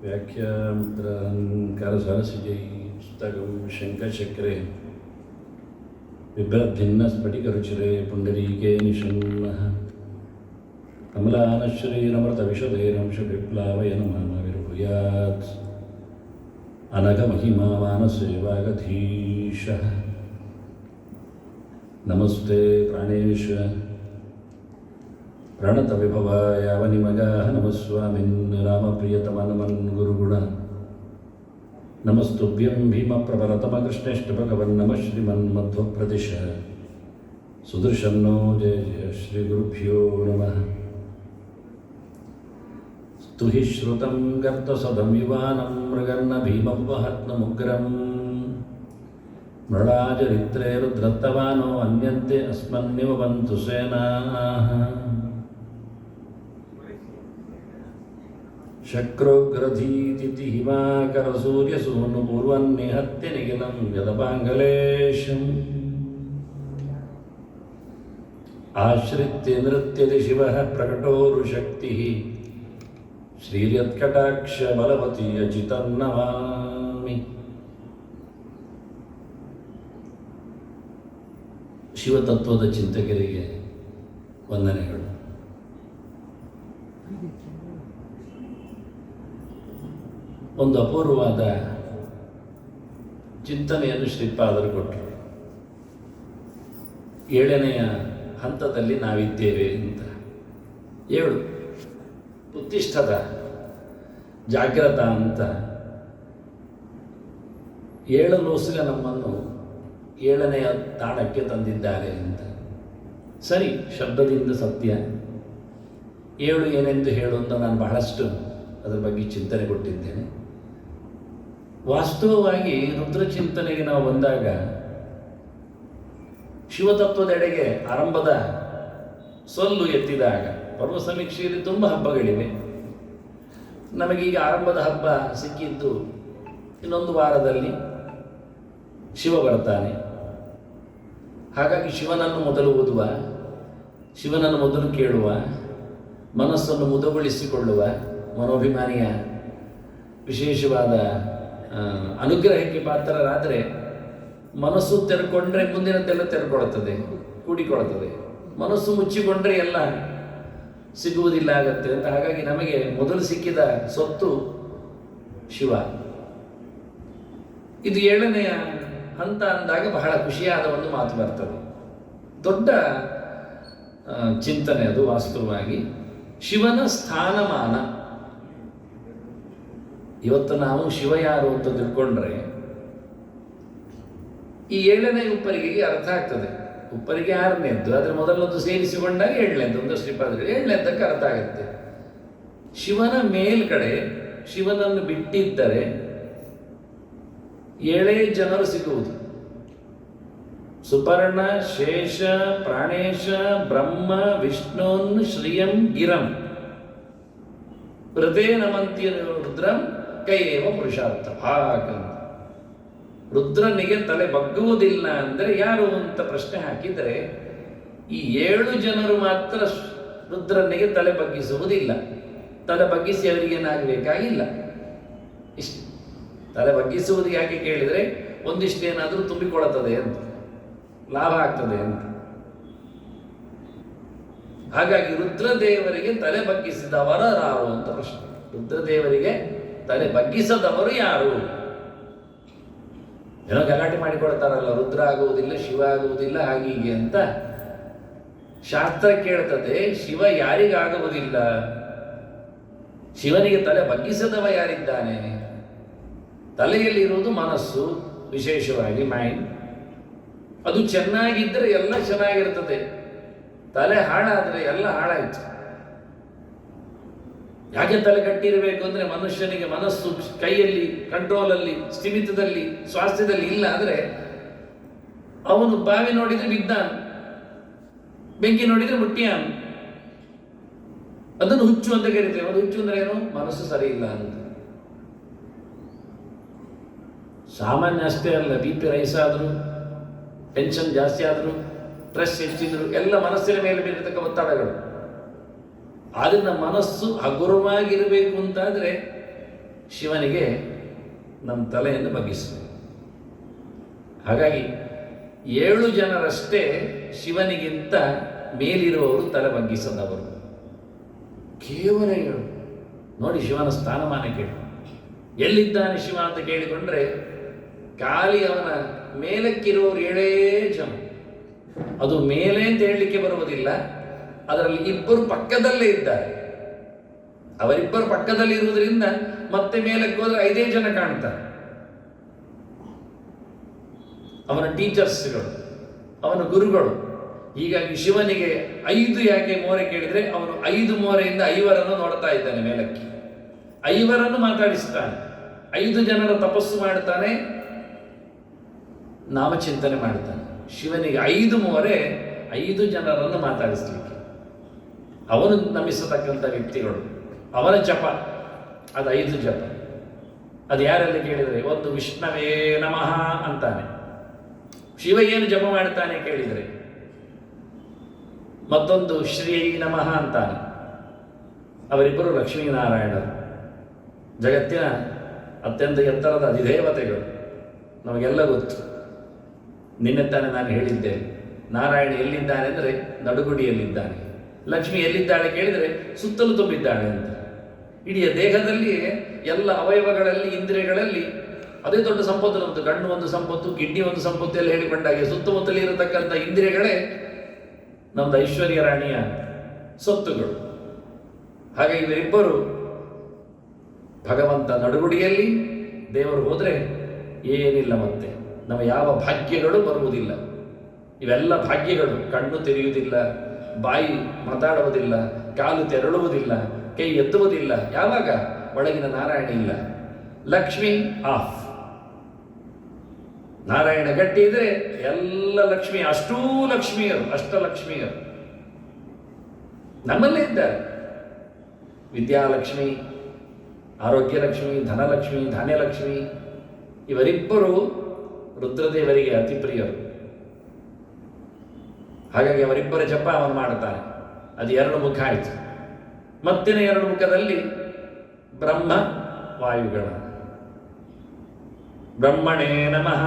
ವ್ಯಾಖ್ಯಾಮಂತ್ರ ಅಲಂಕಾರ ಸರಸಿಗೆ ಪುಸ್ತಕಂ ಶಂಕಚಕ್ರೆ ವಿಭ್ರಭಿನ್ನ ಸ್ಫಟಿಕರುಚಿರೆ ಪುಂಡರೀಕೆ ನಿಶನ್ನಃ ಕಮಲಾನಶ್ರೀನಮೃತ ವಿಷದೇರಂಶ ವಿಪ್ಲಾವಯನ ಮಾನವಿರ್ಭೂಯಾತ್ ಅನಘಮಹಿಮಾ ಮಾನಸೇವಾಗಧೀಶ ನಮಸ್ತೆ ಪ್ರಾಣೇಶ ಪ್ರಣತ ವಿಭವ ಯಾವನಿಮಗ ನಮಸ್ವಾಮಿನ್ ರಾಮಪ್ರಿಯತಮನಮನ್ ಗುರುಗುಣ. ನಮಸ್ತುಭ್ಯಂ ಭೀಮಪ್ರಭರತಮಕೃಷ್ಣೇಷ್ಟ ಭಗವನ್ ನಮಃ ಶ್ರೀಮನ್ ಮಧ್ವಪ್ರದಿಶ ಸುದರ್ಶನ್ನೋ ಜಯ ಜಯ ಶ್ರೀ ಗುರುಭ್ಯೋ ನಮಃ. ಸ್ತುಹಿ ಶ್ರುತಂ ಗರ್ತಸದಂ ಯುವಾನಂ ಮೃಗನ್ನ ಭೀಮವಹತ್ನ ಮುಗ್ರಂ. ಮೃಳಾಜರಿತ್ರೆ ರುದ್ರತ್ತವಾನೋ ಅನ್ಯಂತೆ ಅಸ್ಮನ್ನಿವ ಸೇನಾ ಶಕ್ರೋಗ್ರಧೀತಿ ಹಿಮಾಕರ ಸೂರ್ಯ ಸೂನು ಪೂರ್ವನ್ನಿಹತ್ಯ ನಿಖಿಲಂ ಯದಪಾಂಗಲೇಶಂ ಆಶ್ರಿತ್ಯ ನೃತ್ಯದಿ ಶಿವ ಪ್ರಕಟೋರು ಶಕ್ತಿ. ಶ್ರೀರ್ಯತ್ಕಟಾಕ್ಷ ಬಲವತಿಯ ಚಿತನ್ನವಾಮಿ. ಶಿವತತ್ವದ ಚಿಂತಕರಿಗೆ ವಂದನೆಗಳು. ಒಂದು ಅಪೂರ್ವವಾದ ಚಿಂತನೆಯನ್ನು ಶ್ರೀಪಾದರು ಕೊಟ್ಟರು. ಏಳನೆಯ ಹಂತದಲ್ಲಿ ನಾವಿದ್ದೇವೆ ಅಂತ. ಏಳು, ಉತ್ತಿಷ್ಠದ ಜಾಗ್ರತ ಅಂತ. ಏಳು ಲೋಸಿಗ ನಮ್ಮನ್ನು ಏಳನೆಯ ತಾಣಕ್ಕೆ ತಂದಿದ್ದಾರೆ ಅಂತ. ಸರಿ, ಶಬ್ದದಿಂದ ಸತ್ಯ. ಏಳು ಏನೆಂದು ಹೇಳು ಅಂತ ನಾನು ಬಹಳಷ್ಟು ಅದರ ಬಗ್ಗೆ ಚಿಂತನೆ ಕೊಟ್ಟಿದ್ದೇನೆ. ವಾಸ್ತವವಾಗಿ ರುದ್ರಚಿಂತನೆಗೆ ನಾವು ಬಂದಾಗ ಶಿವತತ್ವದೆಡೆಗೆ ಆರಂಭದ ಸೊಲ್ಲು ಎತ್ತಿದಾಗ ಪರ್ವ ಸಮೀಕ್ಷೆಯಲ್ಲಿ ತುಂಬ ಹಬ್ಬಗಳಿವೆ. ನಮಗೀಗ ಆರಂಭದ ಹಬ್ಬ ಸಿಕ್ಕಿದ್ದು ಇನ್ನೊಂದು ವಾರದಲ್ಲಿ ಶಿವ ಬರ್ತಾನೆ. ಹಾಗಾಗಿ ಶಿವನನ್ನು ಮೊದಲು ಓದುವ, ಶಿವನನ್ನು ಮೊದಲು ಕೇಳುವ, ಮನಸ್ಸನ್ನು ಮುದಗೊಳಿಸಿಕೊಳ್ಳುವ ಮನೋಭಿಮಾನಿಯ ವಿಶೇಷವಾದ ಅನುಗ್ರಹಕ್ಕೆ ಪಾತ್ರರಾದರೆ ಮನಸ್ಸು ತೆರ್ಕೊಂಡ್ರೆ ಮುಂದಿನದ್ದೆಲ್ಲ ತೆರ್ಕೊಳ್ತದೆ, ಕೂಡಿಕೊಳ್ಳುತ್ತದೆ. ಮನಸ್ಸು ಮುಚ್ಚಿಕೊಂಡ್ರೆ ಎಲ್ಲ ಸಿಗುವುದಿಲ್ಲ ಆಗುತ್ತೆ ಅಂತ ಹಾಗಾಗಿ ನಮಗೆ ಮೊದಲು ಸಿಕ್ಕಿದ ಸೊತ್ತು ಶಿವ. ಇದು ಏಳನೆಯ ಹಂತ ಅಂದಾಗ ಬಹಳ ಖುಷಿಯಾದ ಒಂದು ಮಾತು ಬರ್ತದೆ. ದೊಡ್ಡ ಚಿಂತನೆ ಅದು ವಾಸ್ತವವಾಗಿ. ಶಿವನ ಸ್ಥಾನಮಾನ. ಇವತ್ತು ನಾವು ಶಿವ ಯಾರು ಅಂತ ತಿಳ್ಕೊಂಡ್ರೆ, ಈ ಏಳನೇ ಉಪ್ಪರಿಗೆಗೆ ಅರ್ಥ ಆಗ್ತದೆ. ಉಪ್ಪರಿಗೆ ಆರನೇದ್ದು ಅದರ ಮೊದಲದ್ದು ಸೇರಿಸಿಕೊಂಡಾಗ ಏಳನೇದ್ದು, ಒಂದು ಏಳನೇ ಏಳನೇದ್ದಕ್ಕೆ ಅರ್ಥ ಆಗುತ್ತೆ. ಶಿವನ ಮೇಲ್ಗಡೆ ಶಿವನನ್ನು ಬಿಟ್ಟಿದ್ದರೆ ಏಳೇ ಜನರು ಸಿಗುವುದು. ಸುಪರ್ಣ, ಶೇಷ, ಪ್ರಾಣೇಶ, ಬ್ರಹ್ಮ ವಿಷ್ಣುನ್ ಶ್ರಿಯಂ ಗಿರಂ. ಹೃದಯ ನಮಂತಿಯ ರುದ್ರಂ ಕೈಯೇವ ಪುರುಷಾರ್ಥ. ಭಾಗ ರುದ್ರನಿಗೆ ತಲೆ ಬಗ್ಗುವುದಿಲ್ಲ ಅಂದರೆ ಯಾರು ಅಂತ ಪ್ರಶ್ನೆ ಹಾಕಿದರೆ ಈ ಏಳು ಜನರು ಮಾತ್ರ ರುದ್ರನಿಗೆ ತಲೆ ಬಗ್ಗಿಸುವುದಿಲ್ಲ. ತಲೆ ಬಗ್ಗಿಸಿ ಅವರಿಗೇನಾಗಬೇಕಾಗಿಲ್ಲ ಇಷ್ಟು ತಲೆ ಬಗ್ಗಿಸುವುದು ಯಾಕೆ ಕೇಳಿದರೆ ಒಂದಿಷ್ಟೇನಾದರೂ ತುಂಬಿಕೊಳ್ಳುತ್ತದೆ ಅಂತ. ಲಾಭ ಆಗ್ತದೆ ಅಂತ. ಹಾಗಾಗಿ ರುದ್ರದೇವರಿಗೆ ತಲೆ ಬಗ್ಗಿಸಿದವರ ರಾವು ಅಂತ ಪ್ರಶ್ನೆ. ರುದ್ರದೇವರಿಗೆ ತಲೆ ಬಗ್ಗಿಸದವರು ಯಾರು? ಏನೋ ಗಲಾಟೆ ಮಾಡಿಕೊಳ್ತಾರಲ್ಲ, ರುದ್ರ ಆಗುವುದಿಲ್ಲ, ಶಿವ ಆಗುವುದಿಲ್ಲ ಹಾಗೆ ಹೀಗೆ ಅಂತ ಶಾಸ್ತ್ರ ಕೇಳ್ತದೆ, ಶಿವ ಯಾರಿಗಾಗುವುದಿಲ್ಲ? ಶಿವನಿಗೆ ತಲೆ ಬಗ್ಗಿಸದವ ಯಾರಿದ್ದಾನೆ? ತಲೆಯಲ್ಲಿರುವುದು ಮನಸ್ಸು, ವಿಶೇಷವಾಗಿ ಮೈಂಡ್ ಅದು ಚೆನ್ನಾಗಿದ್ದರೆ ಎಲ್ಲ ಚೆನ್ನಾಗಿರ್ತದೆ. ತಲೆ ಹಾಳಾದರೆ ಎಲ್ಲ ಹಾಳಾಯ್ತು. ಯಾಕೆ ತಲೆ ಕಟ್ಟಿರಬೇಕು ಅಂದರೆ ಮನುಷ್ಯನಿಗೆ ಮನಸ್ಸು ಕೈಯಲ್ಲಿ ಕಂಟ್ರೋಲಲ್ಲಿ ಸ್ಥಿಮಿತದಲ್ಲಿ, ಸ್ವಾಸ್ಥ್ಯದಲ್ಲಿ ಇಲ್ಲ ಅಂದರೆ ಅವನು ಬಾವಿ ನೋಡಿದ್ರೆ ಬಿದ್ದಾನ ಬೆಂಕಿ ನೋಡಿದ್ರೆ ಮುಟ್ಟಿಯ ಅದನ್ನು ಹುಚ್ಚು ಅಂತ ಕರಿತೇವೆ. ಅದು ಹುಚ್ಚು ಅಂದ್ರೆ ಏನು? ಮನಸ್ಸು ಸರಿ ಇಲ್ಲ ಅಂತ. ಸಾಮಾನ್ಯ ಅಷ್ಟೇ ಅಲ್ಲ. ಬಿ ಪಿ ರೈಸ್ ಆದರೂ ಟೆನ್ಷನ್ ಜಾಸ್ತಿ ಆದರೂ ಸ್ಟ್ರೆಸ್ ಹೆಚ್ಚಿದ್ರು ಎಲ್ಲ ಮನಸ್ಸಿನ ಮೇಲೆ ಬೀರತಕ್ಕ ಒತ್ತಡಗಳು. ಅದನ್ನ ಮನಸ್ಸು ಹಗುರವಾಗಿರಬೇಕು ಅಂತಾದರೆ ಶಿವನಿಗೆ ನಮ್ಮ ತಲೆಯನ್ನು ಬಗ್ಗಿಸಬೇಕು ಹಾಗಾಗಿ ಏಳು ಜನರಷ್ಟೇ ಶಿವನಿಗಿಂತ ಮೇಲಿರುವವರು ತಲೆ ಬಗ್ಗಿಸದವರು. ಕೇವಲ ಏಳು. ನೋಡಿ ಶಿವನ ಸ್ಥಾನಮಾನ ಕೇಳಿ ಎಲ್ಲಿದ್ದಾನೆ ಶಿವ ಅಂತ ಕೇಳಿಕೊಂಡ್ರೆ ಖಾಲಿ ಅವನ ಮೇಲಕ್ಕಿರುವವರು ಏಳೇ ಜನ. ಅದು ಮೇಲೆ ಅಂತ ಹೇಳಲಿಕ್ಕೆ ಬರುವುದಿಲ್ಲ. ಅದರಲ್ಲಿ ಇಬ್ಬರು ಪಕ್ಕದಲ್ಲೇ ಇದ್ದಾರೆ. ಅವರಿಬ್ಬರು ಪಕ್ಕದಲ್ಲಿ ಇರುವುದರಿಂದ ಮತ್ತೆ ಮೇಲಕ್ಕೆ ಹೋದ್ರೆ ಐದೇ ಜನ ಕಾಣ್ತಾರೆ. ಅವನ ಟೀಚರ್ಸ್ಗಳು, ಅವನ ಗುರುಗಳು. ಹೀಗಾಗಿ ಶಿವನಿಗೆ ಐದು ಯಾಕೆ ಮೋರೆ ಕೇಳಿದ್ರೆ ಅವನು ಐದು ಮೋರೆಯಿಂದ ಐವರನ್ನು ನೋಡ್ತಾ ಇದ್ದಾನೆ ಮೇಲಕ್ಕೆ. ಐವರನ್ನು ಮಾತಾಡಿಸ್ತಾನೆ. ಐದು ಜನರ ತಪಸ್ಸು ಮಾಡ್ತಾನೆ, ನಾಮಚಿಂತನೆ ಮಾಡ್ತಾನೆ. ಶಿವನಿಗೆ ಐದು ಮೋರೆ, ಐದು ಜನರನ್ನು ಮಾತಾಡಿಸ್ಲಿಕ್ಕೆ. ಅವನು ನಂಬಿಸತಕ್ಕಂಥ ವ್ಯಕ್ತಿಗಳು. ಅವನ ಜಪ, ಅದು ಐದು ಜಪ. ಅದು ಯಾರಲ್ಲಿ ಕೇಳಿದರೆ, ಒಂದು ವಿಷ್ಣವೇ ನಮಃ ಅಂತಾನೆ. ಶಿವ ಏನು ಜಪ ಮಾಡ್ತಾನೆ ಕೇಳಿದರೆ? ಮತ್ತೊಂದು ಶ್ರೀ ನಮಃ ಅಂತಾನೆ. ಅವರಿಬ್ಬರು ಲಕ್ಷ್ಮೀನಾರಾಯಣರು. ಜಗತ್ತಿನ ಅತ್ಯಂತ ಎತ್ತರದ ಅಧಿದೇವತೆಗಳು. ನಮಗೆಲ್ಲ ಗೊತ್ತು. ನಿನ್ನೆ ತಾನೇ ನಾನು ಹೇಳಿದ್ದೇನೆ ನಾರಾಯಣ ಎಲ್ಲಿದ್ದಾನೆ ಅಂದರೆ ನಡುಗುಡಿಯಲ್ಲಿದ್ದಾನೆ. ಲಕ್ಷ್ಮಿ ಎಲ್ಲಿದ್ದಾಳೆ ಕೇಳಿದರೆ ಸುತ್ತಲೂ ತುಂಬಿದ್ದಾಳೆ ಅಂತ. ಇಡೀ ದೇಹದಲ್ಲಿ ಎಲ್ಲ ಅವಯವಗಳಲ್ಲಿ, ಇಂದ್ರಿಯಗಳಲ್ಲಿ ಅದೇ ದೊಡ್ಡ ಸಂಪತ್ತು ನಮ್ಮದು ಕಣ್ಣು ಒಂದು ಸಂಪತ್ತು, ಕಿಡ್ನಿ ಒಂದು ಸಂಪತ್ತು ಎಲ್ಲ ಹೇಳಿಕೊಂಡಾಗೆ ಸುತ್ತಮುತ್ತಲೇ ಇರತಕ್ಕಂಥ ಇಂದ್ರಿಯಗಳೇ ನಮ್ದು ಐಶ್ವರ್ಯ ರಾಣಿಯ ಸೊತ್ತುಗಳು. ಹಾಗೆ ಇವರಿಬ್ಬರು ಭಗವಂತ ನಡುಗುಡಿಯಲ್ಲಿ ದೇವರು ಹೋದರೆ ಏನಿಲ್ಲ ಮತ್ತೆ. ನಮ್ಮ ಯಾವ ಭಾಗ್ಯಗಳು ಬರುವುದಿಲ್ಲ. ಇವೆಲ್ಲ ಭಾಗ್ಯಗಳು. ಕಣ್ಣು ತೆರೆಯುವುದಿಲ್ಲ. ಬಾಯಿ ಮಾತಾಡುವುದಿಲ್ಲ, ಕಾಲು ತೆರಳುವುದಿಲ್ಲ, ಕೈ ಎತ್ತುವುದಿಲ್ಲ, ಯಾವಾಗ? ಒಳಗಿನ ನಾರಾಯಣ ಇಲ್ಲ. ಲಕ್ಷ್ಮಿ ಆಫ್. ನಾರಾಯಣ ಗಟ್ಟಿ ಇದ್ರೆ ಎಲ್ಲ ಲಕ್ಷ್ಮಿ, ಅಷ್ಟೂ ಲಕ್ಷ್ಮಿಯರು ಅಷ್ಟಲಕ್ಷ್ಮಿಯರು ನಮ್ಮಲ್ಲೇ ಇದ್ದಾರೆ. ವಿದ್ಯಾಲಕ್ಷ್ಮಿ ಆರೋಗ್ಯ ಲಕ್ಷ್ಮಿ ಧನಲಕ್ಷ್ಮಿ, ಧಾನ್ಯಲಕ್ಷ್ಮಿ, ಇವರಿಬ್ಬರು ರುದ್ರದೇವರಿಗೆ ಅತಿ ಪ್ರಿಯರು. ಹಾಗಾಗಿ ಅವರಿಬ್ಬರ ಜಪ ಅವನು ಮಾಡುತ್ತಾನೆ. ಅದು ಎರಡು ಮುಖ ಆಯಿತು. ಮತ್ತಿನ ಎರಡು ಮುಖದಲ್ಲಿ ಬ್ರಹ್ಮ ವಾಯುಗಳ. ಬ್ರಹ್ಮಣೇ ನಮಃ,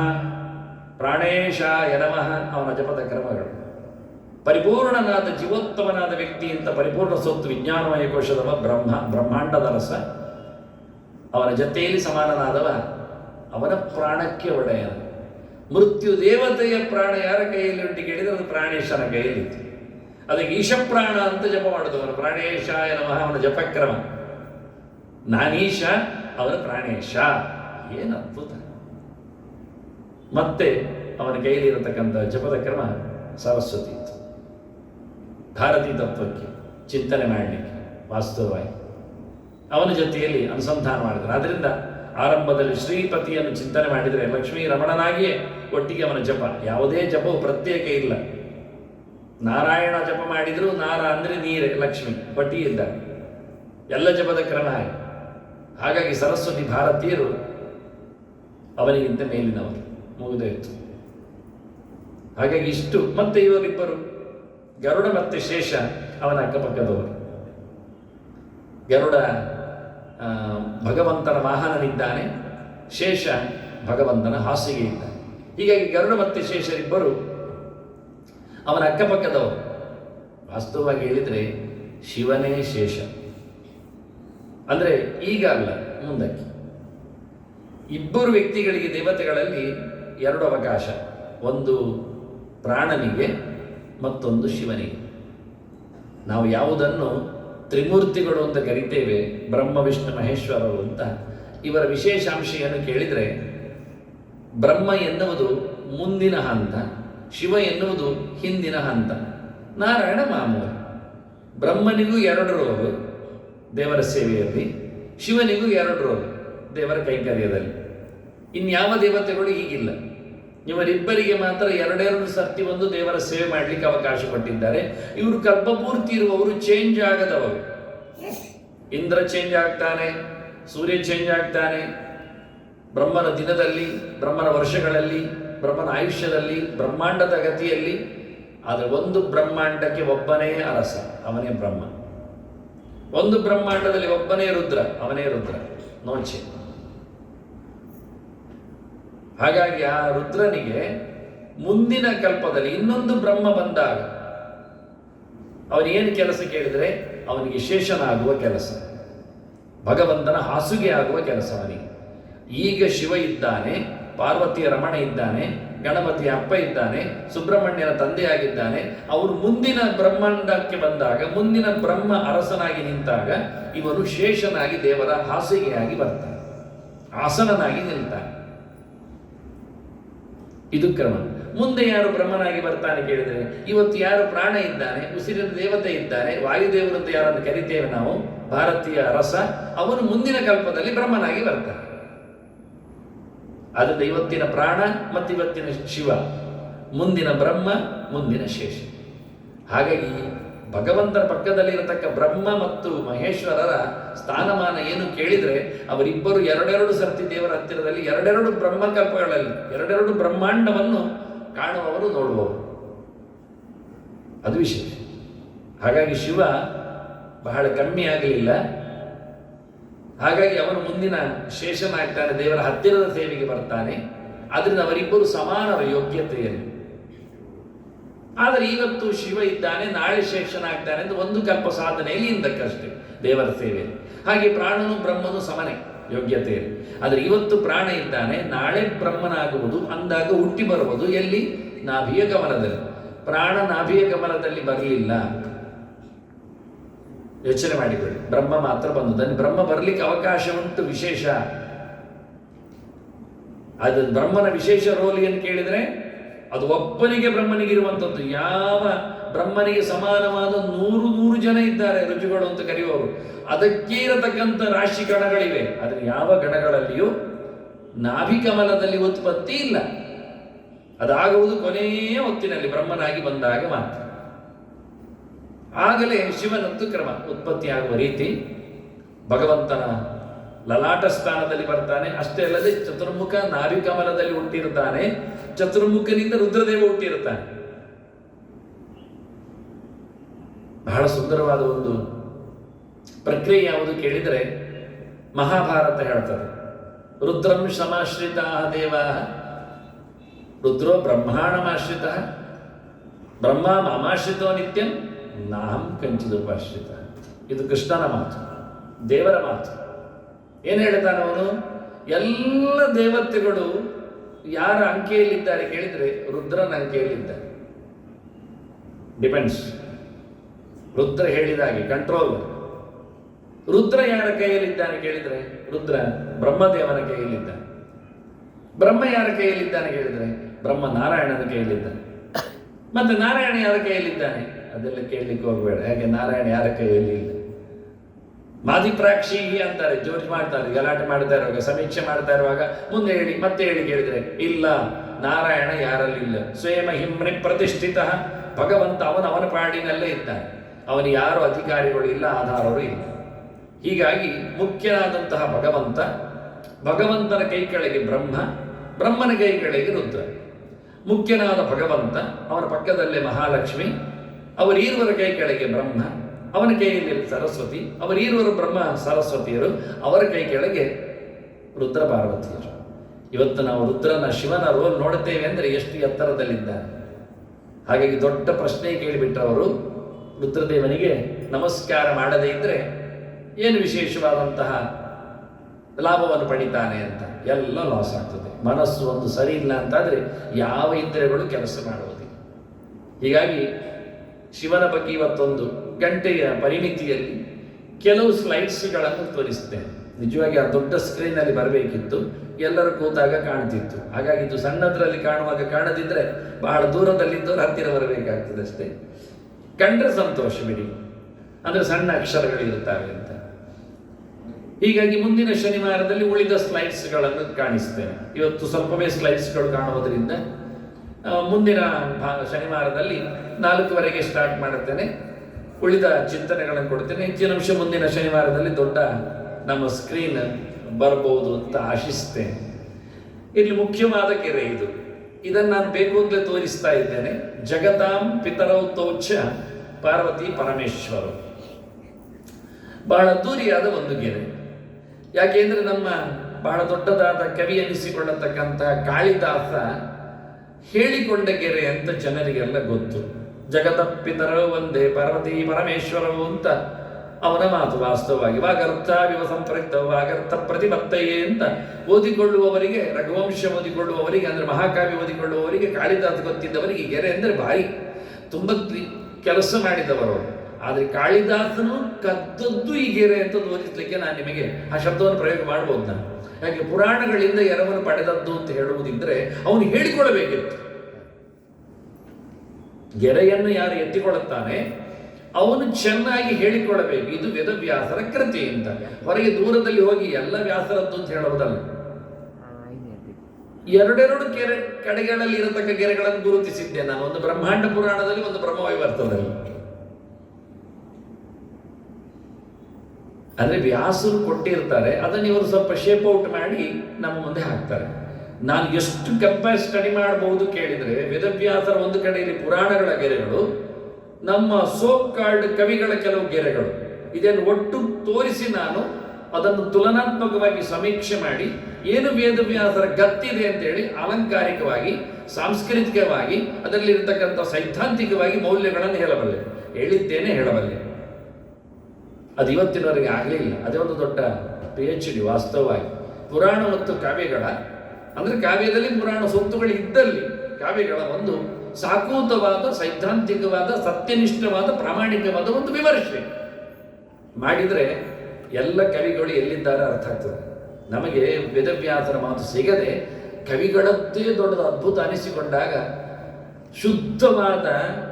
ಪ್ರಾಣೇಶಾಯ ನಮಃ ಅವನ ಜಪದ ಕ್ರಮಗಳು. ಪರಿಪೂರ್ಣನಾದ ಜೀವೋತ್ತಮನಾದ ವ್ಯಕ್ತಿ ಅಂತ ಪರಿಪೂರ್ಣ ಸೊತ್ತು ವಿಜ್ಞಾನಮಯ ಕೋಶದವ ಬ್ರಹ್ಮ ಬ್ರಹ್ಮಾಂಡದ ರಸ ಅವನ ಜೊತೆಯಲ್ಲಿ ಸಮಾನನಾದವ ಅವನ ಪ್ರಾಣಕ್ಕೆ ಒಡೆಯ ಮೃತ್ಯು ದೇವತೆಯ ಪ್ರಾಣ ಯಾರ ಕೈಯಲ್ಲಿ ಉಂಟು ಕೇಳಿದರೆ ಅದು ಪ್ರಾಣೇಶನ ಕೈಯಲ್ಲಿತ್ತು ಅದಕ್ಕೆ ಈಶಪ್ರಾಣ ಅಂತ ಜಪ ಮಾಡುದು ಪ್ರಾಣೇಶ ನಮಃ ಅವನ ಜಪಕ್ರಮ. ನಾನೀಶ ಅವನ ಪ್ರಾಣೇಶ. ಏನು ಅದ್ಭುತ. ಮತ್ತೆ ಅವನ ಕೈಯಲ್ಲಿ ಇರತಕ್ಕಂಥ ಜಪದ ಕ್ರಮ ಸರಸ್ವತಿ ಇತ್ತು. ಭಾರತೀಯ ತತ್ವಕ್ಕೆ ಚಿಂತನೆ ಮಾಡಲಿಕ್ಕೆ ವಾಸ್ತವವಾಗಿ ಅವನ ಜೊತೆಯಲ್ಲಿ ಅನುಸಂಧಾನ ಮಾಡಿದರು. ಆದ್ದರಿಂದ ಆರಂಭದಲ್ಲಿ ಶ್ರೀಪತಿಯನ್ನು ಚಿಂತನೆ ಮಾಡಿದರೆ ಲಕ್ಷ್ಮೀ ರಮಣನಾಗಿಯೇ ಒಟ್ಟಿಗೆ ಅವನ ಜಪ. ಯಾವುದೇ ಜಪವು ಪ್ರತ್ಯೇಕ ಇಲ್ಲ. ನಾರಾಯಣ ಜಪ ಮಾಡಿದರೂ ನಾರ ಅಂದರೆ ನೀರೇ, ಲಕ್ಷ್ಮಿ ಇದ್ದಾರೆ ಎಲ್ಲ ಜಪದ ಕ್ರಮ ಹಾಗೆ. ಹಾಗಾಗಿ ಸರಸ್ವತಿ ಭಾರತೀಯರು ಅವನಿಗಿಂತ ಮೇಲಿನವರು, ಮುಗಿದೋಯ್ತು. ಹಾಗಾಗಿ ಇಷ್ಟು. ಮತ್ತೆ ಇವರಿಬ್ಬರು, ಗರುಡ ಮತ್ತೆ ಶೇಷ, ಅವನ ಅಕ್ಕಪಕ್ಕದವರು. ಗರುಡ ಭಗವಂತನ ವಾಹನನಿದ್ದಾನೆ. ಶೇಷ ಭಗವಂತನ ಹಾಸಿಗೆ ಇದ್ದಾನೆ ಹೀಗಾಗಿ ಗರುಡ ಮತ್ತು ಶೇಷರಿಬ್ಬರು ಅವನ ಅಕ್ಕಪಕ್ಕದವರು. ವಾಸ್ತವವಾಗಿ ಹೇಳಿದರೆ ಶಿವನೇ ಶೇಷ. ಅಂದರೆ ಈಗ ಅಲ್ಲ, ಮುಂದಕ್ಕೆ. ಇಬ್ಬರು ವ್ಯಕ್ತಿಗಳಿಗೆ ದೇವತೆಗಳಲ್ಲಿ ಎರಡು ಅವಕಾಶ. ಒಂದು ಪ್ರಾಣನಿಗೆ ಮತ್ತೊಂದು ಶಿವನಿಗೆ. ನಾವು ಯಾವುದನ್ನು ತ್ರಿಮೂರ್ತಿಗಳು ಅಂತ ಕರಿತೇವೆ, ಬ್ರಹ್ಮ, ವಿಷ್ಣು, ಮಹೇಶ್ವರರು ಅಂತ. ಇವರ ವಿಶೇಷಾಂಶ ಏನು ಕೇಳಿದರೆ, ಬ್ರಹ್ಮ ಎನ್ನುವುದು ಮುಂದಿನ ಹಂತ, ಶಿವ ಎನ್ನುವುದು ಹಿಂದಿನ ಹಂತ. ನಾರಾಯಣ ಮಾಮೂಲು. ಬ್ರಹ್ಮನಿಗೂ ಎರಡು ರೋಲು, ದೇವರ ಸೇವೆಯಲ್ಲಿ, ಶಿವನಿಗೂ ಎರಡು ರೋಲು, ದೇವರ ಕೈಂಕರ್ಯದಲ್ಲಿ. ಇನ್ಯಾವ ದೇವತೆಗಳು ಈಗಿಲ್ಲ. ಇವರಿಬ್ಬರಿಗೆ ಮಾತ್ರ ಎರಡೆರಡು ಸರ್ತಿ ಒಂದು ದೇವರ ಸೇವೆ ಮಾಡಲಿಕ್ಕೆ ಅವಕಾಶ ಕೊಟ್ಟಿದ್ದಾರೆ. ಇವರು ಕಲ್ಪಪೂರ್ತಿ ಇರುವವರು ಚೇಂಜ್ ಆಗದವರು. ಇಂದ್ರ ಚೇಂಜ್ ಆಗ್ತಾನೆ, ಸೂರ್ಯ ಚೇಂಜ್ ಆಗ್ತಾನೆ. ಬ್ರಹ್ಮನ ದಿನದಲ್ಲಿ, ಬ್ರಹ್ಮನ ವರ್ಷಗಳಲ್ಲಿ, ಬ್ರಹ್ಮನ ಆಯುಷ್ಯದಲ್ಲಿ, ಬ್ರಹ್ಮಾಂಡದ ಗತಿಯಲ್ಲಿ. ಆದರೆ ಒಂದು ಬ್ರಹ್ಮಾಂಡಕ್ಕೆ ಒಬ್ಬನೇ ಅರಸ, ಅವನೇ ಬ್ರಹ್ಮ. ಒಂದು ಬ್ರಹ್ಮಾಂಡದಲ್ಲಿ ಒಬ್ಬನೇ ರುದ್ರ, ಅವನೇ ರುದ್ರ. ನೋಚೆ ಹಾಗಾಗಿ ಆ ರುದ್ರನಿಗೆ ಮುಂದಿನ ಕಲ್ಪದಲ್ಲಿ ಇನ್ನೊಂದು ಬ್ರಹ್ಮ ಬಂದಾಗ ಅವನೇನು ಕೆಲಸ ಕೇಳಿದರೆ ಅವನಿಗೆ ಶೇಷನಾಗುವ ಕೆಲಸ, ಭಗವಂತನ ಹಾಸುಗೆ ಆಗುವ ಕೆಲಸ ಅವನಿಗೆ. ಈಗ ಶಿವ ಇದ್ದಾನೆ, ಪಾರ್ವತಿಯ ರಮಣ ಇದ್ದಾನೆ ಗಣಪತಿಯ ಅಪ್ಪ ಇದ್ದಾನೆ, ಸುಬ್ರಹ್ಮಣ್ಯನ ತಂದೆಯಾಗಿದ್ದಾನೆ, ಅವರು ಮುಂದಿನ ಬ್ರಹ್ಮಾಂಡಕ್ಕೆ ಬಂದಾಗ, ಮುಂದಿನ ಬ್ರಹ್ಮ ಅರಸನಾಗಿ ನಿಂತಾಗ ಇವನು ಶೇಷನಾಗಿ ದೇವರ ಹಾಸಿಗೆಯಾಗಿ ಬರ್ತಾನೆ ಆಸನನಾಗಿ ನಿಲ್ತಾನೆ. ಇದು ಕ್ರಮ. ಮುಂದೆ ಯಾರು ಬ್ರಹ್ಮನಾಗಿ ಬರ್ತಾನೆ ಕೇಳಿದರೆ, ಇವತ್ತು ಯಾರು ಪ್ರಾಣ ಇದ್ದಾನೆ, ಉಸಿರಿನ ದೇವತೆ ಇದ್ದಾನೆ ವಾಯುದೇವರಂತ ಯಾರನ್ನು ಕರಿತೇವೆ ನಾವು, ಭಾರತೀಯ ರಸ, ಅವನು ಮುಂದಿನ ಕಲ್ಪದಲ್ಲಿ ಬ್ರಹ್ಮನಾಗಿ ಬರ್ತಾನೆ. ಅದರಿಂದ ಇವತ್ತಿನ ಪ್ರಾಣ ಮತ್ತು ಇವತ್ತಿನ ಶಿವ, ಮುಂದಿನ ಬ್ರಹ್ಮ, ಮುಂದಿನ ಶೇಷ. ಹಾಗಾಗಿ ಭಗವಂತನ ಪಕ್ಕದಲ್ಲಿರತಕ್ಕ ಬ್ರಹ್ಮ ಮತ್ತು ಮಹೇಶ್ವರರ ಸ್ಥಾನಮಾನ ಏನು ಕೇಳಿದರೆ, ಅವರಿಬ್ಬರು ಎರಡೆರಡು ಸರ್ತಿ ದೇವರ ಹತ್ತಿರದಲ್ಲಿ ಎರಡೆರಡು ಬ್ರಹ್ಮಕಲ್ಪಗಳಲ್ಲಿ ಎರಡೆರಡು ಬ್ರಹ್ಮಾಂಡವನ್ನು ಕಾಣುವವರು ನೋಡುವವರು. ಅದು ವಿಶೇಷ. ಹಾಗಾಗಿ ಶಿವ ಬಹಳ ಕಮ್ಮಿ ಆಗಲಿಲ್ಲ. ಹಾಗಾಗಿ ಅವನು ಮುಂದಿನ ಶೇಷನಾಗ್ತಾನೆ, ದೇವರ ಹತ್ತಿರದ ಸೇವೆಗೆ ಬರ್ತಾನೆ. ಅದರಿಂದ ಅವರಿಬ್ಬರು ಸಮಾನರ ಯೋಗ್ಯತೆಯಲ್ಲಿ. ಆದರೆ ಇವತ್ತು ಶಿವ ಇದ್ದಾನೆ, ನಾಳೆ ಶೇಷನಾಗ್ತಾನೆ ಅಂತ ಒಂದು ಕಲ್ಪ ಸಾಧನೆಯಲ್ಲಿ ಇಂದಕ್ಕಷ್ಟೇ, ದೇವರ ಸೇವೆ. ಹಾಗೆ ಪ್ರಾಣನು ಬ್ರಹ್ಮನು ಸಮನೆ ಯೋಗ್ಯತೆ ಆದರೆ ಇವತ್ತು ಪ್ರಾಣ ಇದ್ದಾನೆ, ನಾಳೆ ಬ್ರಹ್ಮನಾಗುವುದು, ಅಂದಾಗ ಹುಟ್ಟಿ ಬರುವುದು ಎಲ್ಲಿ? ನಾಭಿಯ ಗಮನದಲ್ಲಿ. ಪ್ರಾಣ ನಾಭಿಯ ಗಮನದಲ್ಲಿ ಬರಲಿಲ್ಲ. ಯೋಚನೆ ಮಾಡಿಕೊಳ್ಳಿ. ಬ್ರಹ್ಮ ಮಾತ್ರ ಬಂದದ್ದು ಬ್ರಹ್ಮ ಬರಲಿಕ್ಕೆ ಅವಕಾಶ ಉಂಟು ವಿಶೇಷ. ಅದು ಬ್ರಹ್ಮನ ವಿಶೇಷ ರೋಲ್ ಏನು ಕೇಳಿದರೆ? ಅದು ಒಬ್ಬನಿಗೆ ಬ್ರಹ್ಮನಿಗಿರುವಂಥದ್ದು ಯಾವ ಬ್ರಹ್ಮನಿಗೆ ಸಮಾನವಾದ ನೂರು ನೂರು ಜನ ಇದ್ದಾರೆ ರುಜುಗಳು ಅಂತ ಕರೆಯುವವರು. ಅದಕ್ಕೆ ಇರತಕ್ಕಂಥ ರಾಶಿ ಗಣಗಳಿವೆ. ಆದರೆ ಯಾವ ಗಣಗಳಲ್ಲಿಯೂ ನಾಭಿಕಮಲದಲ್ಲಿ ಉತ್ಪತ್ತಿ ಇಲ್ಲ. ಅದಾಗುವುದು ಕೊನೆಯ ಹೊತ್ತಿನಲ್ಲಿ ಬ್ರಹ್ಮನಾಗಿ ಬಂದಾಗ ಮಾತ್ರ. ಆಗಲೇ ಶಿವನದ್ದು ಕ್ರಮ. ಉತ್ಪತ್ತಿಯಾಗುವ ರೀತಿ ಭಗವಂತನ ಲಲಾಟ ಸ್ಥಾನದಲ್ಲಿ ಬರ್ತಾನೆ. ಅಷ್ಟೇ ಅಲ್ಲದೆ ಚತುರ್ಮುಖ ನಾರಿಕಮಲದಲ್ಲಿ ಹುಟ್ಟಿರ್ತಾನೆ ಚತುರ್ಮುಖನಿಂದ ರುದ್ರದೇವ ಹುಟ್ಟಿರ್ತಾನೆ ಬಹಳ ಸುಂದರವಾದ ಒಂದು ಪ್ರಕ್ರಿಯೆ ಯಾವುದು ಕೇಳಿದರೆ ಮಹಾಭಾರತ ಹೇಳ್ತದೆ. ರುದ್ರಂ ಶಮಾಶ್ರಿತ ದೇವ. ರುದ್ರೋ ಬ್ರಹ್ಮಾಣಮಾಶ್ರಿತ. ಬ್ರಹ್ಮ ಮಾಮಾಶ್ರಿತೋ ನಿತ್ಯಂ. ನಾಹಂ ಕಂಚಿದುಪಾಶ್ರಿತ. ಇದು ಕೃಷ್ಣನ ಮಾತು. ದೇವರ ಮಾತು. ಏನು ಹೇಳ್ತಾನೆ ಅವನು? ಎಲ್ಲ ದೇವತೆಗಳು ಯಾರ ಅಂಕೆಯಲ್ಲಿದ್ದಾರೆ ಕೇಳಿದರೆ ರುದ್ರನ ಅಂಕೆಯಲ್ಲಿದ್ದಾರೆ. ಡಿಪೆಂಡ್ಸ್ ರುದ್ರ ಹೇಳಿದ ಹಾಗೆ ಕಂಟ್ರೋಲ್ ರುದ್ರ ಯಾರ ಕೈಯಲ್ಲಿದ್ದಾನೆ ಕೇಳಿದರೆ? ರುದ್ರ ಬ್ರಹ್ಮದೇವನ ಕೈಯಲ್ಲಿದ್ದಾನೆ. ಬ್ರಹ್ಮ ಯಾರ ಕೈಯಲ್ಲಿದ್ದಾನೆ ಕೇಳಿದರೆ? ಬ್ರಹ್ಮ ನಾರಾಯಣನ ಕೈಯಲ್ಲಿದ್ದಾನೆ. ಮತ್ತೆ ನಾರಾಯಣ ಯಾರ ಕೈಯಲ್ಲಿದ್ದಾನೆ? ಅದೆಲ್ಲ ಕೇಳಲಿಕ್ಕೆ ಹೋಗಬೇಡ. ಯಾಕೆ? ನಾರಾಯಣ ಯಾರ ಕೈಯಲ್ಲಿ ಇಲ್ಲ? ಮಾದಿಪ್ರಾಕ್ಷಿ ಅಂತಾರೆ ಜೋರ್ಜ್ ಮಾಡ್ತಾರೆ, ಗಲಾಟೆ ಮಾಡ್ತಾ ಇರುವಾಗ, ಸಮೀಕ್ಷೆ ಮಾಡ್ತಾ ಇರುವಾಗ, ಮುಂದೆ ಹೇಳಿ, ಮತ್ತೆ ಹೇಳಿ ಕೇಳಿದ್ರೆ, ಇಲ್ಲ, ನಾರಾಯಣ ಯಾರಲ್ಲಿ ಇಲ್ಲ ಸ್ವಯಂ ಹಿಮ್ನೆ ಪ್ರತಿಷ್ಠಿತ, ಭಗವಂತ ಅವನ ಅವನ ಪಾಡಿನಲ್ಲೇ ಇದ್ದಾನೆ. ಅವನು ಯಾರು ಅಧಿಕಾರಿಗಳು ಇಲ್ಲ, ಆಧಾರರು ಇಲ್ಲ. ಹೀಗಾಗಿ, ಮುಖ್ಯನಾದಂತಹ ಭಗವಂತ, ಭಗವಂತನ ಕೈ ಕೆಳಗೆ ಬ್ರಹ್ಮ, ಬ್ರಹ್ಮನ ಕೈ ಕೆಳಗೆ ರುದ್ರ. ಮುಖ್ಯನಾದ ಭಗವಂತ, ಅವನ ಪಕ್ಕದಲ್ಲೇ ಮಹಾಲಕ್ಷ್ಮಿ, ಅವರೀರ್ವರ ಕೈ ಕೆಳಗೆ ಬ್ರಹ್ಮ ಅವನ ಕೈಯಲ್ಲಿ ಸರಸ್ವತಿ, ಅವರೀರುವರು ಬ್ರಹ್ಮ ಸರಸ್ವತಿಯರು, ಅವರ ಕೈ ಕೆಳಗೆ ರುದ್ರ ಪಾರ್ವತಿಯರು ಇವತ್ತು ನಾವು ರುದ್ರನ ಶಿವನ ರೋಲ್ ನೋಡುತ್ತೇವೆ ಅಂದರೆ ಎಷ್ಟು ಎತ್ತರದಲ್ಲಿದ್ದಾನೆ ಹಾಗಾಗಿ ದೊಡ್ಡ ಪ್ರಶ್ನೆ ಕೇಳಿಬಿಟ್ಟವರು, ರುದ್ರದೇವನಿಗೆ ನಮಸ್ಕಾರ ಮಾಡದೇ ಇದ್ದರೆ ಏನು ವಿಶೇಷವಾದಂತಹ ಲಾಭವನ್ನು ಪಡಿತಾನೆ ಅಂತ ಎಲ್ಲ ಲಾಸ್ ಆಗ್ತದೆ. ಮನಸ್ಸು ಒಂದು ಸರಿ ಇಲ್ಲ ಅಂತಾದರೆ ಯಾವ ಇಂದ್ರಿಯಗಳು ಕೆಲಸ ಮಾಡುವುದಿಲ್ಲ. ಹೀಗಾಗಿ ಶಿವನ ಬಗ್ಗೆ ಇವತ್ತೊಂದು ಗಂಟೆಯ ಪರಿಮಿತಿಯಲ್ಲಿ ಕೆಲವು ಸ್ಲೈಡ್ಸ್ಗಳನ್ನು ತೋರಿಸ್ತೇನೆ. ನಿಜವಾಗಿ ಆ ದೊಡ್ಡ ಸ್ಕ್ರೀನಲ್ಲಿ ಬರಬೇಕಿತ್ತು. ಎಲ್ಲರೂ ಕೂತಾಗ ಕಾಣ್ತಿತ್ತು. ಹಾಗಾಗಿ ಇದು ಸಣ್ಣದ್ರಲ್ಲಿ ಕಾಣುವಾಗ ಕಾಣದಿದ್ದರೆ ಬಹಳ ದೂರದಲ್ಲಿದ್ದವರು ಹತ್ತಿರ ಬರಬೇಕಾಗ್ತದೆ ಅಷ್ಟೇ. ಕಂಡ್ರೆ ಸಂತೋಷ ಬಿಡಿ. ಅಂದರೆ ಸಣ್ಣ ಅಕ್ಷರಗಳಿರುತ್ತವೆ ಅಂತ. ಹೀಗಾಗಿ ಮುಂದಿನ ಶನಿವಾರದಲ್ಲಿ ಉಳಿದ ಸ್ಲೈಡ್ಸ್ಗಳನ್ನು ಕಾಣಿಸ್ತೇನೆ. ಇವತ್ತು ಸ್ವಲ್ಪವೇ ಸ್ಲೈಡ್ಸ್ಗಳು ಕಾಣುವುದರಿಂದ ಮುಂದಿನ ಶನಿವಾರದಲ್ಲಿ ನಾಲ್ಕುವರೆಗೆ ಸ್ಟಾರ್ಟ್ ಮಾಡುತ್ತೇನೆ. ಉಳಿದ ಚಿಂತನೆಗಳನ್ನು ಕೊಡ್ತೇನೆ. ಹೆಚ್ಚಿನ ಅಂಶ ಮುಂದಿನ ಶನಿವಾರದಲ್ಲಿ ದೊಡ್ಡ ನಮ್ಮ ಸ್ಕ್ರೀನ್ ಬರಬಹುದು ಅಂತ ಆಶಿಸ್ತೇನೆ. ಇಲ್ಲಿ ಮುಖ್ಯವಾದ ಕೆರೆ ಇದು. ಇದನ್ನು ನಾನು ಬೇಕು ತೋರಿಸ್ತಾ ಇದ್ದೇನೆ. ಜಗತಾಂ ಪಿತರೌ ತೌಚ ಪಾರ್ವತಿ ಪರಮೇಶ್ವರು. ಬಹಳ ದೂರಿಯಾದ ಒಂದು ಗೆರೆ ಯಾಕೆಂದ್ರೆ ನಮ್ಮ ಬಹಳ ದೊಡ್ಡದಾದ ಕವಿ ಎನಿಸಿಕೊಳ್ಳತಕ್ಕಂತಹ ಕಾಳಿದಾಸ ಹೇಳಿಕೊಂಡ ಗೆರೆ ಅಂತ ಜನರಿಗೆಲ್ಲ ಗೊತ್ತು. ಜಗತಪ್ಪಿತರೋ ಒಂದೇ ಪಾರ್ವತಿ ಪರಮೇಶ್ವರವು ಅಂತ ಅವನ ಮಾತು ವಾಸ್ತವವಾಗಿ ವಾಗರ್ಥ ವಿವ ಸಂಪೃಕ್ತ ವಾಗರ್ಥ ಪ್ರತಿಪತ್ತಯ್ಯೇ ಅಂತ ಓದಿಕೊಳ್ಳುವವರಿಗೆ, ರಘುವಂಶ ಓದಿಕೊಳ್ಳುವವರಿಗೆ, ಅಂದ್ರೆ ಮಹಾಕಾವ್ಯ ಓದಿಕೊಳ್ಳುವವರಿಗೆ ಕಾಳಿದಾಸ ಗೊತ್ತಿದ್ದವರಿಗೆ ಗೆರೆ ಅಂದರೆ ಭಾರಿ. ತುಂಬ ಕ್ಲಿ- ಕೆಲಸ ಮಾಡಿದವರು. ಆದರೆ ಕಾಳಿದಾಸನು ಕದ್ದದ್ದು ಈ ಗೆರೆ ಅಂತ ತೋರಿಸ್ಲಿಕ್ಕೆ ನಾನು ನಿಮಗೆ ಆ ಶಬ್ದವನ್ನು ಪ್ರಯೋಗ ಮಾಡ್ಬೋದು ನಾನು. ಯಾಕೆ, ಪುರಾಣಗಳಿಂದ ಎರವನ್ನು ಪಡೆದದ್ದು ಅಂತ ಹೇಳುವುದಿದ್ರೆ ಅವನು ಹೇಳಿಕೊಳ್ಳಬೇಕಿತ್ತು. ಗೆರೆಯನ್ನು ಯಾರು ಎತ್ತಿಕೊಳ್ಳುತ್ತಾನೆ? ಅವನು ಚೆನ್ನಾಗಿ ಹೇಳಿಕೊಳ್ಳಬೇಕು. ಇದು ವೇದವ್ಯಾಸರ ಕೃತಿ ಅಂತ. ಹೊರಗೆ ದೂರದಲ್ಲಿ ಹೋಗಿ ಎಲ್ಲ ವ್ಯಾಸರದ್ದು ಅಂತ ಹೇಳುವುದಲ್ಲ. ಎರಡೆರಡು ಕೆರೆ ಕಡೆಗಳಲ್ಲಿ ಇರತಕ್ಕ ಗೆರೆಗಳನ್ನು ಗುರುತಿಸಿದ್ದೆ ನಾನು. ಒಂದು ಬ್ರಹ್ಮಾಂಡ ಪುರಾಣದಲ್ಲಿ, ಒಂದು ಬ್ರಹ್ಮವೈವರ್ತದಲ್ಲಿ. ಅಂದ್ರೆ ವ್ಯಾಸರು ಕೊಟ್ಟಿರ್ತಾರೆ, ಅದನ್ನು ಇವರು ಸ್ವಲ್ಪ ಶೇಪ್ ಔಟ್ ಮಾಡಿ ನಮ್ಮ ಮುಂದೆ ಹಾಕ್ತಾರೆ. ನಾನು ಎಷ್ಟು ಕಂಪೇರ್ ಸ್ಟಡಿ ಮಾಡಬಹುದು ಕೇಳಿದರೆ ವೇದವ್ಯಾಸರ ಒಂದು ಕಡೆಯಲ್ಲಿ ಪುರಾಣಗಳ ಗೆರೆಗಳು, ನಮ್ಮ ಸೋಪ್ ಕಾರ್ಡ್ ಕವಿಗಳ ಕೆಲವು ಗೆರೆಗಳು. ಇದನ್ನು ಒಟ್ಟು ತೋರಿಸಿ ನಾನು ಅದನ್ನು ತುಲನಾತ್ಮಕವಾಗಿ ಸಮೀಕ್ಷೆ ಮಾಡಿ ಏನು ವೇದವ್ಯಾಸರ ಗತ್ತಿದೆ ಅಂತೇಳಿ ಅಲಂಕಾರಿಕವಾಗಿ, ಸಾಂಸ್ಕೃತಿಕವಾಗಿ ಅದರಲ್ಲಿ ಇರತಕ್ಕಂಥ ಸೈದ್ಧಾಂತಿಕವಾಗಿ ಮೌಲ್ಯಗಳನ್ನು ಹೇಳಬಲ್ಲೆ. ಹೇಳಿದ್ದೇನೆ ಹೇಳಬಲ್ಲೆ. ಅದು ಇವತ್ತಿನವರೆಗೆ ಆಗಲಿಲ್ಲ ಅದೇ ಒಂದು ದೊಡ್ಡ ಪಿ ಎಚ್ ಡಿ ವಾಸ್ತವವಾಗಿ. ಪುರಾಣ ಮತ್ತು ಕಾವ್ಯಗಳ ಅಂದ್ರೆ ಕಾವ್ಯದಲ್ಲಿ ಪುರಾಣ ಸೊತ್ತುಗಳು ಇದ್ದಲ್ಲಿ ಕಾವ್ಯಗಳ ಒಂದು ಸಾಕೂತವಾದ, ಸೈದ್ಧಾಂತಿಕವಾದ, ಸತ್ಯನಿಷ್ಠವಾದ, ಪ್ರಾಮಾಣಿಕವಾದ ಒಂದು ವಿಮರ್ಶೆ. ಮಾಡಿದರೆ ಎಲ್ಲ ಕವಿಗಳು ಎಲ್ಲಿದ್ದಾರೆ ಅರ್ಥ ಆಗ್ತದೆ. ನಮಗೆ ವೇದವ್ಯಾಸರ ಮಾತು ಸಿಗದೆ ಕವಿಗಳದ್ದೇ ದೊಡ್ಡದ ಅದ್ಭುತ ಅನಿಸಿಕೊಂಡಾಗ ಶುದ್ಧವಾದ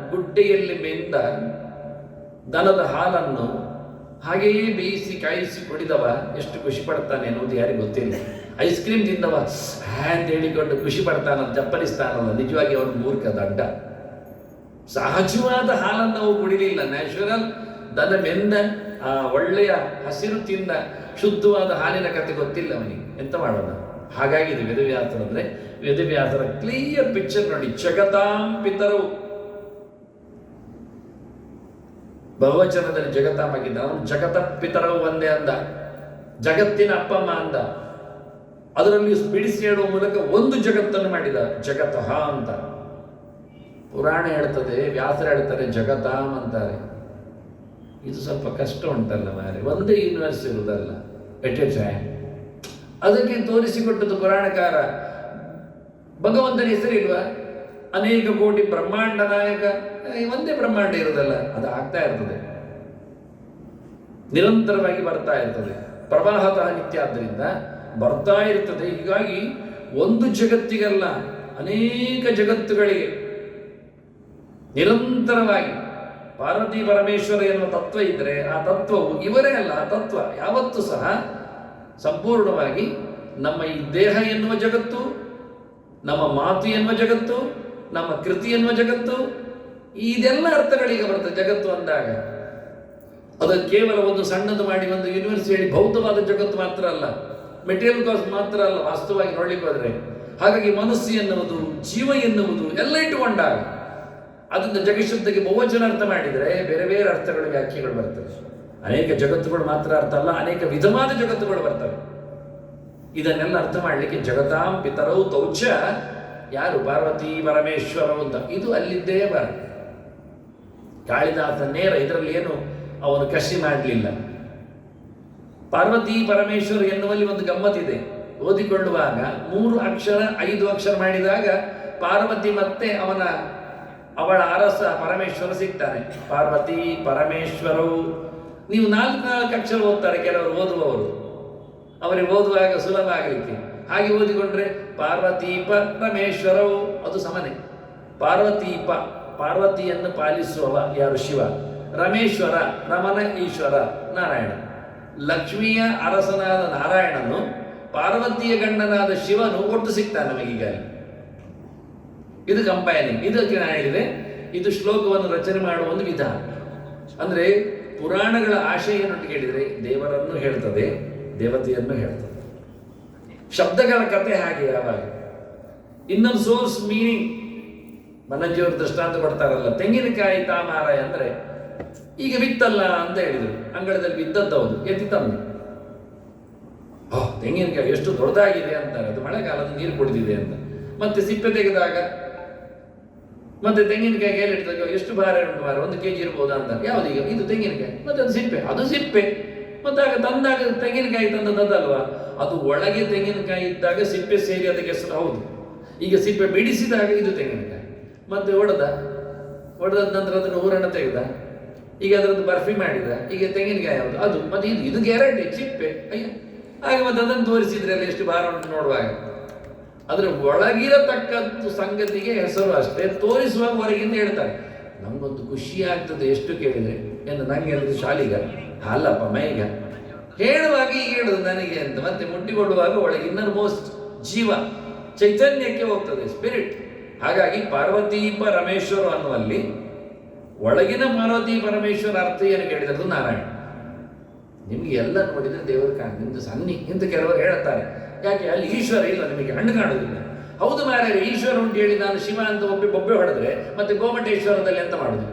ಗುಡ್ಡೆಯಲ್ಲಿ ಬೆಂದ ದನದ ಹಾಲನ್ನು ಹಾಗೆಯೇ ಬೇಯಿಸಿ ಕಾಯಿಸಿ ಕುಡಿದವ ಎಷ್ಟು ಖುಷಿ ಪಡ್ತಾನೆ ಅನ್ನೋದು ಯಾರಿಗೂ ಗೊತ್ತಿಲ್ಲ. ಐಸ್ ಕ್ರೀಮ್ ತಿಂದವ. ಅಂತ ಹೇಳಿಕೊಂಡು ಖುಷಿ ಪಡ್ತಾನ ನಿಜವಾಗಿ ಅವನು ಮೂರ್ಖ, ದಡ್ಡ. ಸಹಜವಾದ ಹಾಲನ್ನು ನಾವು ಕುಡಿಲಿಲ್ಲ. ನ್ಯಾಚುರಲ್ ದನ ಮೆಂದ ಆ, ಒಳ್ಳೆಯ ಹಸಿರು ತಿಂದ, ಶುದ್ಧವಾದ ಹಾಲಿನ ಕತೆ ಗೊತ್ತಿಲ್ಲ ಅವನಿಗೆ. ಎಂತ ಮಾಡೋಣ? ಇದು ವೇದವ್ಯಾಸರ ಅಂದರೆ, ವೇದವ್ಯಾಸರ ಕ್ಲಿಯರ್ ಪಿಕ್ಚರ್ ನೋಡಿ. ಜಗತಾಂ ಪಿತರು ಬಹುವಚನದಲ್ಲಿ ಜಗತಾಮಾಗಿದ್ದ ಅವನು ಜಗತ ಪಿತರವು ಒಂದೇ ಅಂದ. ಜಗತ್ತಿನ ಅಪ್ಪಮ್ಮ ಅಂದ. ಅದರಲ್ಲಿ ಬಿಡಿಸಿ ಹೇಳುವ ಮೂಲಕ ಒಂದು ಜಗತ್ತನ್ನು ಮಾಡಿದ, ಜಗತಃ ಅಂತ. ಪುರಾಣ ಹೇಳ್ತದೆ, ವ್ಯಾಸರ ಹೇಳ್ತಾರೆ ಜಗತಾಮ್ ಅಂತಾರೆ. ಇದು ಸ್ವಲ್ಪ ಕಷ್ಟ ಉಂಟಲ್ಲ ಮಾರೆ ಒಂದೇ ಯೂನಿವರ್ಸ್ ಇರುವುದಲ್ಲ, ಎಟ್ ಎ ಟೈಮ್. ಅದಕ್ಕೆ ತೋರಿಸಿಕೊಟ್ಟದ್ದು ಪುರಾಣಕಾರ, ಭಗವಂತನ ಹೆಸರಿಲ್ವಾ? ಅನೇಕ ಕೋಟಿ ಬ್ರಹ್ಮಾಂಡ ನಾಯಕ ಒಂದೇ ಬ್ರಹ್ಮಾಂಡ ಇರೋದಲ್ಲ ಅದು ಆಗ್ತಾ ಇರ್ತದೆ. ನಿರಂತರವಾಗಿ ಬರ್ತಾ ಇರ್ತದೆ. ಪ್ರವಾಹತಃ ನಿತ್ಯ ಆದ್ದರಿಂದ ಬರ್ತಾ ಇರ್ತದೆ. ಹೀಗಾಗಿ ಒಂದು ಜಗತ್ತಿಗಲ್ಲ, ಅನೇಕ ಜಗತ್ತುಗಳಿಗೆ ನಿರಂತರವಾಗಿ ಪಾರ್ವತಿ ಪರಮೇಶ್ವರ ಎನ್ನುವ ತತ್ವ ಇದ್ದರೆ ಆ ತತ್ವವು ಇವರೇ ಅಲ್ಲ, ಆ ತತ್ವ ಯಾವತ್ತೂ ಸಹ ಸಂಪೂರ್ಣವಾಗಿ ನಮ್ಮ ಈ ದೇಹ ಎನ್ನುವ ಜಗತ್ತು, ನಮ್ಮ ಮಾತು ಎನ್ನುವ ಜಗತ್ತು, ನಮ್ಮ ಕೃತಿ ಎನ್ನುವ ಜಗತ್ತು, ಇದೆಲ್ಲ ಅರ್ಥಗಳಿಗೆ ಬರ್ತದೆ ಜಗತ್ತು ಅಂದಾಗ. ಅದು ಕೇವಲ ಒಂದು ಸಣ್ಣದು ಮಾಡಿ ಒಂದು ಯೂನಿವರ್ಸಿಟಿ ಭೌತವಾದ ಜಗತ್ತು ಮಾತ್ರ ಅಲ್ಲ. ಮೆಟೀರಿಯಲ್ ಕಾಸ್ಟ್ ಮಾತ್ರ ಅಲ್ಲ, ವಾಸ್ತವವಾಗಿ ನೋಡ್ಲಿಕ್ಕೆ ಹೋದ್ರೆ. ಹಾಗಾಗಿ ಮನಸ್ಸು ಎನ್ನುವುದು, ಜೀವ ಎನ್ನುವುದು ಎಲ್ಲ ಇಟ್ಟುಕೊಂಡಾಗ ಅದನ್ನು ಜಗಶಬ್ದಕ್ಕೆ ಬಹುವಚನ ಅರ್ಥ ಮಾಡಿದರೆ ಬೇರೆ ಬೇರೆ ಅರ್ಥಗಳು ವ್ಯಾಖ್ಯೆಗಳು ಬರ್ತವೆ. ಅನೇಕ ಜಗತ್ತುಗಳು ಮಾತ್ರ ಅರ್ಥ ಅಲ್ಲ, ಅನೇಕ ವಿಧವಾದ ಜಗತ್ತುಗಳು ಬರ್ತವೆ. ಇದನ್ನೆಲ್ಲ ಅರ್ಥ ಮಾಡಲಿಕ್ಕೆ ಜಗತಾಂ ಪಿತರೌ ತೌಚ ಯಾರು ಪಾರ್ವತಿ ಪರಮೇಶ್ವರ ಅಂತ. ಇದು ಅಲ್ಲಿದ್ದೇ ಬರ ಕಾಳಿದಾಸ ನೇರ ಇದರಲ್ಲಿ ಏನು, ಅವನು ಕಸಿ ಮಾಡಲಿಲ್ಲ. ಪಾರ್ವತಿ ಪರಮೇಶ್ವರ ಎನ್ನುವಲ್ಲಿ ಒಂದು ಗಮ್ಮತ್ತಿದೆ ಓದಿಕೊಳ್ಳುವಾಗ ಮೂರು ಅಕ್ಷರ, ಐದು ಅಕ್ಷರ ಮಾಡಿದಾಗ ಪಾರ್ವತಿ ಮತ್ತೆ ಅವನ, ಅವಳ ಅರಸ ಪರಮೇಶ್ವರ ಸಿಗ್ತಾನೆ ಪಾರ್ವತಿ ಪರಮೇಶ್ವರು. ನೀವು ನಾಲ್ಕು ನಾಲ್ಕು ಅಕ್ಷರ ಓದ್ತಾರೆ ಕೆಲವರು, ಓದುವವರು. ಅವರಿಗೆ ಓದುವಾಗ ಸುಲಭ ಆಗಲಿಕ್ಕೆ. ಹಾಗೆ ಓದಿಕೊಂಡ್ರೆ ಪಾರ್ವತಿ ಪರಮೇಶ್ವರವು ಅದು ಸಮನೆ. ಪಾರ್ವತಿ ಪ, ಪಾರ್ವತಿಯನ್ನು ಪಾಲಿಸುವವ ಯಾರು? ಶಿವ. ರಮೇಶ್ವರ ರಮನ ಈಶ್ವರ, ನಾರಾಯಣ. ಲಕ್ಷ್ಮಿಯ ಅರಸನಾದ ನಾರಾಯಣನು ಪಾರ್ವತಿಯ ಗಂಡನಾದ ಶಿವನು ಒಟ್ಟು ಸಿಗ್ತಾನೆ ಈಗ. ಇದು ಕಂಪೈನಿಂಗ್. ಇದಕ್ಕೆ ನಾನು ಹೇಳಿದೆ, ಇದು ಶ್ಲೋಕವನ್ನು ರಚನೆ ಮಾಡುವ ಒಂದು ವಿಧಾನ. ಅಂದ್ರೆ ಪುರಾಣಗಳ ಆಶಯ ಏನು ಅಂತ ಕೇಳಿದ್ರೆ ದೇವರನ್ನು ಹೇಳ್ತದೆ, ದೇವತೆಯನ್ನು ಹೇಳ್ತದೆ. ಶಬ್ದಗಳ ಕತೆ ಹಾಗೆ ಯಾವಾಗ? ಇನ್ನೊಂದು ಸೋರ್ಸ್ ಮೀನಿಂಗ್ ಮನಂಜಿಯವರು ದೃಷ್ಟಾಂತ ಕೊಡ್ತಾರಲ್ಲ ತೆಂಗಿನಕಾಯಿ ತಾಮಾರ ಅಂದ್ರೆ ಈಗ ಬಿತ್ತಲ್ಲ ಅಂತ ಹೇಳಿದರು. ಅಂಗಳದಲ್ಲಿ ಬಿದ್ದದ್ದು ಎತ್ತಿ ತಂದು. ತೆಂಗಿನಕಾಯಿ ಎಷ್ಟು ದೊಡ್ಡದಾಗಿದೆ ಅಂತಾರೆ. ಅದು ಮಳೆಗಾಲದ ನೀರು ಕುಡಿದಿದೆ ಅಂತ. ಮತ್ತೆ ಸಿಪ್ಪೆ ತೆಗೆದಾಗ, ಮತ್ತೆ ತೆಂಗಿನಕಾಯಿ ಇಡ್ದಾಗ ಎಷ್ಟು ಭಾರ ಉಂಟು ಭಾರ ಒಂದು ಕೆಜಿ ಇರ್ಬೋದು ಅಂತ ಯಾವ್ದು ಈಗ? ಇದು ತೆಂಗಿನಕಾಯಿ. ಮತ್ತೆ ಅದು ಸಿಪ್ಪೆ. ಅದು ಸಿಪ್ಪೆ. ಮತ್ತೆ ಆಗ ತಂದಾಗ ತೆಂಗಿನಕಾಯಿ ತಂದದ್ದಲ್ವಾ? ಅದು ಒಳಗೆ ತೆಂಗಿನಕಾಯಿ ಇದ್ದಾಗ ಸಿಪ್ಪೆ ಸೇರಿ ಅದಕ್ಕೆ ಹೆಸರು ಹೌದು. ಈಗ ಸಿಪ್ಪೆ ಬಿಡಿಸಿದಾಗ ಇದು ತೆಂಗಿನಕಾಯಿ. ಮತ್ತೆ ಒಡೆದ? ಒಡೆದ ನಂತರ ಅದನ್ನು ಊರಣ್ಣ ತೆಗೆದ? ಈಗ ಅದರದ್ದು ಬರ್ಫಿ ಮಾಡಿದ, ಈಗ ತೆಂಗಿನಕಾಯಿ ಯಾವುದು ಅದು, ಮತ್ತೆ ಇದು ಇದು ಗ್ಯಾರಂಟಿ ಚಿಪ್ಪೆ, ಅಯ್ಯ. ಹಾಗೆ ಮತ್ತೆ ಅದನ್ನು ತೋರಿಸಿದ್ರೆ ಅಲ್ಲಿ ಎಷ್ಟು ಭಾರ ಉಂಟು ನೋಡುವಾಗ ಅದರ ಒಳಗಿರತಕ್ಕಂಥ ಸಂಗತಿಗೆ ಹೆಸರು ಅಷ್ಟೇ ತೋರಿಸುವಾಗ ಹೊರಗಿಂದ ಹೇಳ್ತಾರೆ. ನಮಗೊಂದು ಖುಷಿ ಆಗ್ತದೆ ಎಷ್ಟು ಕೇಳಿದರೆ? ಎಂದು ನಂಗೆ ಹೇಳಿದ್ರು ಶಾಲಿಗ. ಅಲ್ಲಪ್ಪ, ಮೈಗ. ಹೇಳುವಾಗ ಈಗ ಹೇಳುದು ನನಗೆ ಅಂತ, ಮತ್ತೆ ಮುಟ್ಟಿಕೊಳ್ಳುವಾಗ ಒಳಗೆ ಇನ್ನರ್ ಮೋಸ್ಟ್ ಜೀವ ಚೈತನ್ಯಕ್ಕೆ ಹೋಗ್ತದೆ ಸ್ಪಿರಿಟ್ ಹಾಗಾಗಿ ಪಾರ್ವತೀಪ ರಮೇಶ್ವರ ಅನ್ನುವಲ್ಲಿ ಒಳಗಿನ ಮಾರುತಿ ಪರಮೇಶ್ವರ ಅರ್ಥ ಏನು ಕೇಳಿದ್ರು ನಾರಾಯಣ. ನಿಮಗೆ ಎಲ್ಲ ನೋಡಿದ್ರೆ ದೇವರು ಕಾಣ ನಿಮ್ದು ಸನ್ನಿ ಎಂದು ಕೆಲವರು ಹೇಳುತ್ತಾರೆ. ಯಾಕೆ? ಅಲ್ಲಿ ಈಶ್ವರ ಇಲ್ಲ, ನಿಮಗೆ ಹಣ್ಣು ಕಾಣುವುದಿಲ್ಲ. ಹೌದು ಮಾರಾಯ ಈಶ್ವರ ಉಂಟು ಹೇಳಿ ನಾನು ಶಿವ ಅಂತ ಒಬ್ಬಿ ಬೊಬ್ಬೆ ಹೊಡೆದ್ರೆ ಮತ್ತೆ ಗೋಮಟೇಶ್ವರದಲ್ಲಿ ಎಂತ ಮಾಡುದು?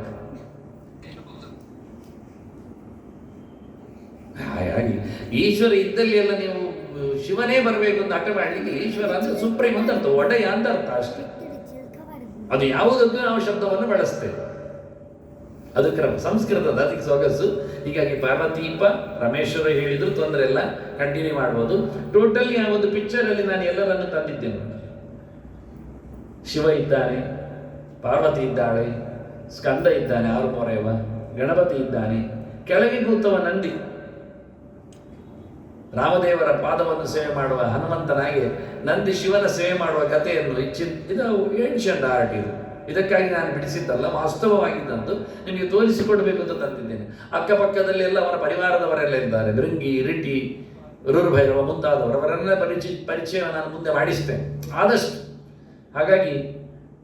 ಹಾಗಾಗಿ ಈಶ್ವರ ಇದ್ದಲ್ಲಿ ಎಲ್ಲ ನೀವು ಶಿವನೇ ಬರಬೇಕು ಅಂತ ಹಠ ಮಾಡಲಿಕ್ಕೆ ಈಶ್ವರ ಅಂದ್ರೆ ಸುಪ್ರೀಂ ಅಂತ ಅರ್ಥ, ಒಡೆಯ ಅಂತ ಅರ್ಥ ಅಷ್ಟೇ. ಅದು ಯಾವುದಕ್ಕೂ ನಾವು ಶಬ್ದವನ್ನು ಬಳಸ್ತೇವೆ. ಅದು ಕ್ರಮ. ಸಂಸ್ಕೃತದ ಅದಕ್ಕೆ ಸೊಗಸು. ಹೀಗಾಗಿ ಪಾರ್ವತೀಪ, ರಮೇಶ್ವರ ಹೇಳಿದ್ರು, ತೊಂದರೆ ಇಲ್ಲ. ಕಂಟಿನ್ಯೂ ಮಾಡ್ಬೋದು. ಟೋಟಲಿ ಆ ಒಂದು ಪಿಕ್ಚರ್ ಅಲ್ಲಿ ನಾನು ಎಲ್ಲರನ್ನು ತಂದಿದ್ದೇನೆ. ಶಿವ ಇದ್ದಾನೆ, ಪಾರ್ವತಿ ಇದ್ದಾಳೆ, ಸ್ಕಂದ ಇದ್ದಾನೆ ಆರು ಪೊರೆಯವ ಗಣಪತಿ ಇದ್ದಾನೆ. ಕೆಳಗೆ ಕೂತವ ನಂದಿ. ರಾಮದೇವರ ಪಾದವನ್ನು ಸೇವೆ ಮಾಡುವ ಹನುಮಂತನಾಗಿ ನಂದಿ ಶಿವನ ಸೇವೆ ಮಾಡುವ ಕಥೆಯನ್ನು ಇದು ಏನ್ಷಂಟ್ ಆರ್ಟ್ ಇದು. ಇದಕ್ಕಾಗಿ ನಾನು ಬಿಡಿಸಿದ್ದಲ್ಲ ವಾಸ್ತವವಾಗಿದ್ದಂತು ನಿಮಗೆ ತೋರಿಸಿಕೊಡಬೇಕು ಅಂತ ತಂದಿದ್ದೇನೆ. ಅಕ್ಕಪಕ್ಕದಲ್ಲಿ ಎಲ್ಲ ಅವರ ಪರಿವಾರದವರೆಲ್ಲ ಇದ್ದಾರೆ. ಬೃಂಗಿ, ರಿಟಿ, ರುರ್ಭೈರವ ಮುಂತಾದವರು ಅವರನ್ನ ಪರಿಚಯ ಪರಿಚಯ ನಾನು ಮುಂದೆ ಮಾಡಿಸ್ತೇನೆ. ಆದಷ್ಟು ಹಾಗಾಗಿ